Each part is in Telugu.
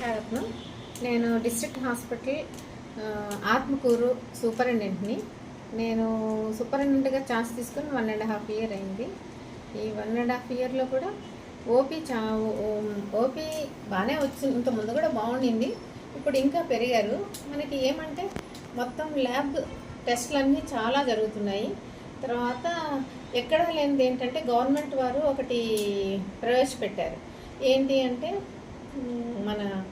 విశాఖపట్నం నేను డిస్ట్రిక్ట్ హాస్పిటల్ ఆత్మకూరు సూపరింటెండెంట్ని నేను సూపరింటెండెంట్గా ఛాన్స్ తీసుకుని వన్ అండ్ హాఫ్ ఇయర్ అయింది. ఈ వన్ అండ్ హాఫ్ ఇయర్లో కూడా ఓపీ చా ఓపీ బాగానే వచ్చింది. ఇంత ముందు కూడా బాగుండింది. ఇప్పుడు ఇంకా పెరిగారు. మనకి ఏమంటే మొత్తం ల్యాబ్ టెస్టులన్నీ చాలా జరుగుతున్నాయి. తర్వాత ఎక్కడా లేనిది ఏంటంటే గవర్నమెంట్ వారు ఒకటి ప్రవేశపెట్టారు. ఏంటి అంటే మన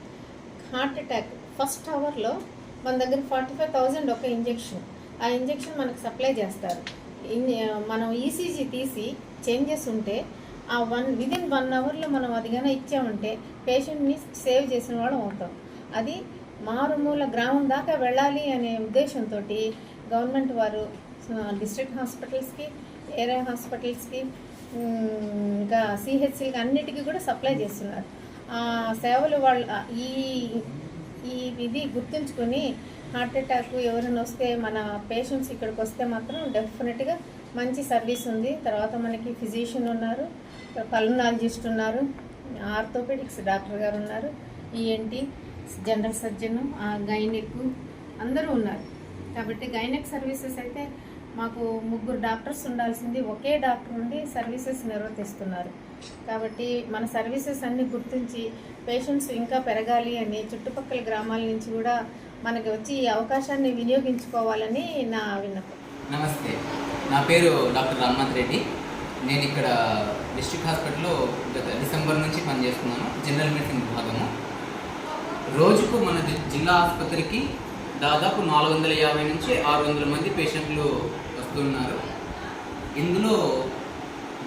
హార్ట్ అటాక్ ఫస్ట్ అవర్లో మన దగ్గర ఫార్టీ ఫైవ్ థౌజండ్ ఒక ఇంజెక్షన్ ఆ ఇంజెక్షన్ మనకు సప్లై చేస్తారు. ఇన్- మనం ఈసీజీ తీసి చేంజెస్ ఉంటే ఆ వన్ విదిన్ వన్ అవర్లో మనం అదిగానే ఇచ్చామంటే పేషెంట్ని సేవ్ చేసిన వాళ్ళం అవుతాం. అది మారుమూల గ్రామం దాకా వెళ్ళాలి అనే ఉద్దేశంతో గవర్నమెంట్ వారు డిస్ట్రిక్ట్ హాస్పిటల్స్కి ఏరియా హాస్పిటల్స్కి ఇంకా సిహెచ్సికి అన్నిటికీ కూడా సప్లై చేస్తున్నారు. సేవలు వాళ్ళు ఈ ఈ ఇది గుర్తుంచుకొని హార్ట్ అటాక్ ఎవరైనా వస్తే మన పేషెంట్స్ ఇక్కడికి వస్తే మాత్రం డెఫినెట్గా మంచి సర్వీస్ ఉంది. తర్వాత మనకి ఫిజిషియన్ ఉన్నారు పల్మనాలజిస్ట్ ఉన్నారు ఆర్థోపెడిక్స్ డాక్టర్ గారు ఉన్నారు ఈఎన్టీ జనరల్ సర్జన్ గైనెక్ అందరూ ఉన్నారు. కాబట్టి గైనెక్ సర్వీసెస్ అయితే మాకు ముగ్గురు డాక్టర్స్ ఉండాల్సింది ఒకే డాక్టర్ నుండి సర్వీసెస్ నిర్వర్తిస్తున్నారు. కాబట్టి మన సర్వీసెస్ అన్ని గుర్తించి పేషెంట్స్ ఇంకా పెరగాలి అని చుట్టుపక్కల గ్రామాల నుంచి కూడా మనకి వచ్చి ఈ అవకాశాన్ని వినియోగించుకోవాలని నా విన్నపం. నమస్తే. నా పేరు డాక్టర్ రామ్నాథ్ రెడ్డి. నేను ఇక్కడ డిస్ట్రిక్ట్ హాస్పిటల్లో గత డిసెంబర్ నుంచి పనిచేస్తున్నాను జనరల్ మెడిసిన్ విభాగము. రోజుకు మన జిల్లా ఆసుపత్రికి దాదాపు నాలుగు వందల యాభై నుంచి ఆరు వందల మంది పేషెంట్లు వస్తున్నారు. ఇందులో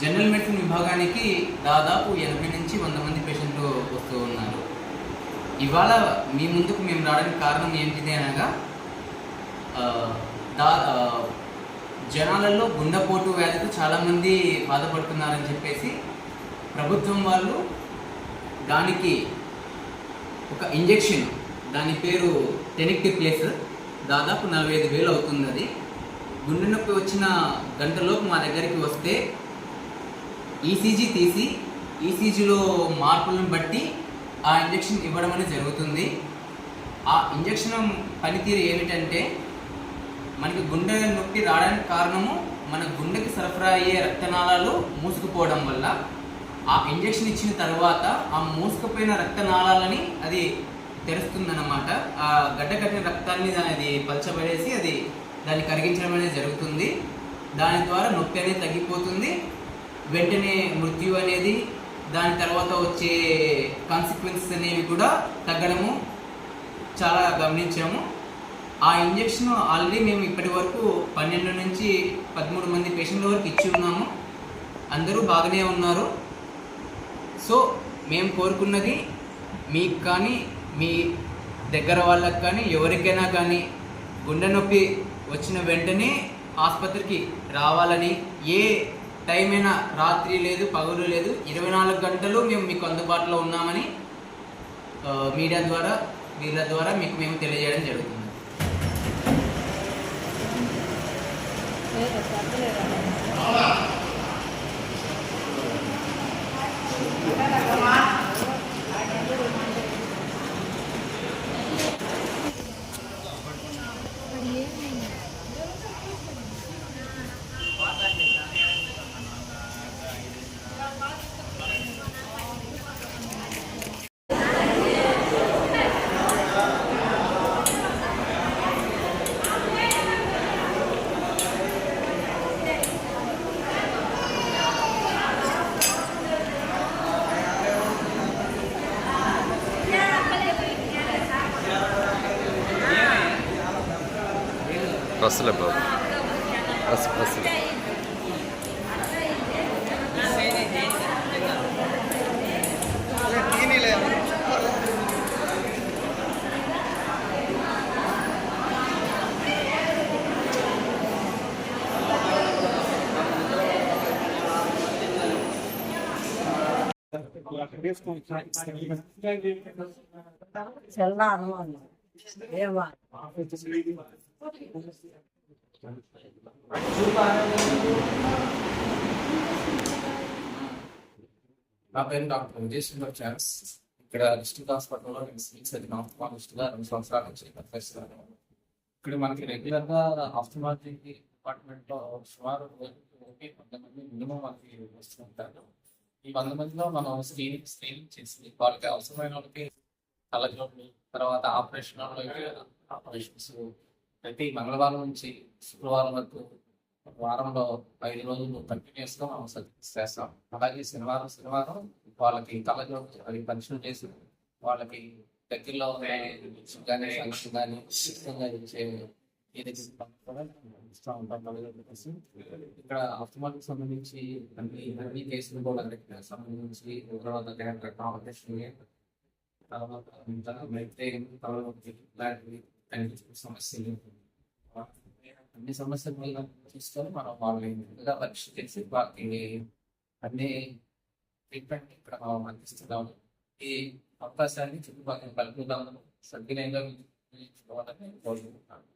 జనరల్ మెడిసిన్ విభాగానికి దాదాపు ఎనభై నుంచి వంద మంది పేషెంట్లు వస్తూ ఉన్నారు. ఇవాళ మీ ముందుకు మేము రావడానికి కారణం ఏంటిది అనగా దా జనాలలో గుండెపోటు వ్యాధితో చాలామంది బాధపడుతున్నారని చెప్పేసి ప్రభుత్వం వాళ్ళు దానికి ఒక ఇంజెక్షన్ దాని పేరు టెనిక్టిప్లేస్ దాదాపు నలభై ఐదు వేలు అవుతుంది అది. గుండె నొప్పి వచ్చిన గంటలోపు మా దగ్గరికి వస్తే ఈసీజీ తీసి ఈసీజీలో మార్పులను బట్టి ఆ ఇంజెక్షన్ ఇవ్వడం అనేది జరుగుతుంది. ఆ ఇంజెక్షన్ పనితీరు ఏమిటంటే మనకి గుండె నొప్పి రావడానికి కారణము మన గుండెకి సరఫరా అయ్యే రక్తనాళాలు మూసుకుపోవడం వల్ల. ఆ ఇంజెక్షన్ ఇచ్చిన తర్వాత ఆ మూసుకుపోయిన రక్తనాళాలని అది తెరుస్తుందన్నమాట. ఆ గడ్డ కట్టిన రక్తాన్ని అది పలచబడేసి అది దాన్ని కరిగించడం అనేది జరుగుతుంది. దాని ద్వారా నొప్పి అనేది తగ్గిపోతుంది. వెంటనే మృత్యు అనేది దాని తర్వాత వచ్చే కాన్సిక్వెన్సెస్ అనేవి కూడా తగ్గడము చాలా గమనించాము. ఆ ఇంజెక్షన్ ఆల్రెడీ మేము ఇప్పటి వరకు పన్నెండు నుంచి పదమూడు మంది పేషెంట్ల వరకు ఇచ్చి ఉన్నాము. అందరూ బాగానే ఉన్నారు. సో మేము కోరుకున్నది మీకు కానీ మీ దగ్గర వాళ్ళకి కానీ ఎవరికైనా కానీ గుండె నొప్పి వచ్చిన వెంటనే ఆసుపత్రికి రావాలని ఏ టైం అయినా రాత్రి లేదు పగలు లేదు ఇరవై నాలుగు గంటలు మేము మీకు అందుబాటులో ఉన్నామని మీడియా ద్వారా వీళ్ళ ద్వారా మీకు మేము తెలియజేయడం జరుగుతుంది. బస్సులే బాబు బస్సు బస్సులు చెల్లారు ఏవా నా పేరు డాక్టర్ విజయ్ సుందర్ చాన్స్ ఇక్కడ డిస్ట్రిక్ట్ హాస్పిటల్లో నేను సివిల్ సర్జన్ ఆఫ్థమాలజిస్ట్గా రెండు సంవత్సరాల నుంచి పనిచేస్తున్నాను. ఇక్కడ మనకి రెగ్యులర్గా ఆఫ్థమాలజీ డిపార్ట్మెంట్లో సుమారు రోజుకి వంద మంది మినిమం మనకి వస్తుంటారు. ఈ వంద మందిలో మనం స్క్రీనింగ్ స్క్రీనింగ్ చేసి వాళ్ళకి అవసరమైన వాళ్ళకి కళ్ళజోడ్లు తర్వాత ఆపరేషన్ ఆపరేషన్స్ ప్రతి మంగళవారం నుంచి శుక్రవారం వరకు వారంలో ఐదు రోజులు కంటిన్యూస్గా మనం చేస్తాం. అలాగే శనివారం శనివారం వాళ్ళకి కళ్ళజోడు అది పరీక్షలు చేసి వాళ్ళకి దగ్గరలో కానీ ఫంక్షన్ కానీ ఇష్టంగా ఇచ్చే ఉంటాం ఇక్కడ ఆఫ్టర్మాల్కి సంబంధించి అన్ని అన్ని కేసులు కూడా సంబంధించి ఉగ్రవాద క్యారెక్టర్ కాంపిటీషన్ తర్వాత ఇంకా మైగ్రేన్ సమస్యలు అన్ని సమస్యల వల్ల తీసుకొని మనం వాళ్ళని పరీక్ష చేసి వాళ్ళకి అన్ని ట్రీట్మెంట్ ఇక్కడ మనం అందిస్తున్నాము. ఈ అవకాశాన్ని చుట్టుపక్కల కలుపుదాము సద్వినియోగం కోరుకుంటున్నాను.